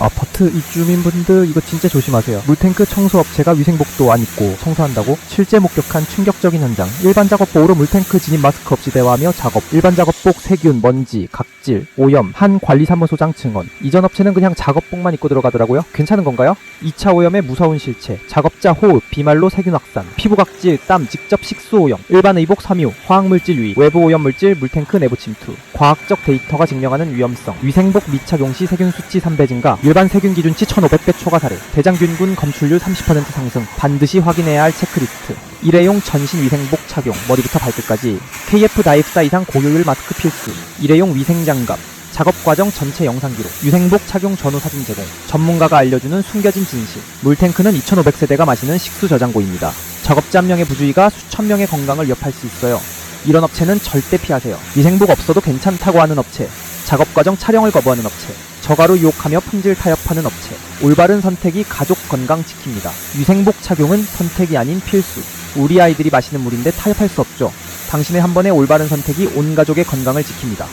Apa 아파트 입주민분들 이거 진짜 조심하세요. 물탱크 청소업체가 위생복도 안 입고 청소한다고 실제 목격한 충격적인 현장. 일반 작업복으로 물탱크 진입 마스크 없이 대화하며 작업. 일반 작업복 세균, 먼지, 각질, 오염, 한 관리사무소장 증언. 이전 업체는 그냥 작업복만 입고 들어가더라고요. 괜찮은 건가요? 2차 오염의 무서운 실체. 작업자 호흡, 비말로 세균 확산, 피부 각질, 땀, 직접 식수 오염, 일반 의복 섬유, 화학물질 유입, 외부 오염 물질, 물탱크 내부 침투. 과학적 데이터가 증명하는 위험성. 위생복 미착용 시 세균 수치 3배 증가, 일반 세균 기준치 1500배 초과 사례, 대장균군 검출률 30% 상승, 반드시 확인해야 할 체크리스트. 일회용 전신 위생복 착용, 머리부터 발끝까지. KF 다입사 이상 고효율 마스크 필수. 일회용 위생장갑. 작업 과정 전체 영상 기록, 위생복 착용 전후 사진 제공, 전문가가 알려주는 숨겨진 진실. 물탱크는 2500세대가 마시는 식수 저장고입니다. 작업자 한 명의 부주의가 수천 명의 건강을 위협할 수 있어요. 이런 업체는 절대 피하세요. 위생복 없어도 괜찮다고 하는 업체, 작업 과정 촬영을 거부하는 업체, 저가로 유혹하며 품질 타협하는 업체. 올바른 선택이 가족 건강 지킵니다. 위생복 착용은 선택이 아닌 필수. 우리 아이들이 마시는 물인데 타협할 수 없죠. 당신의 한 번의 올바른 선택이 온 가족의 건강을 지킵니다.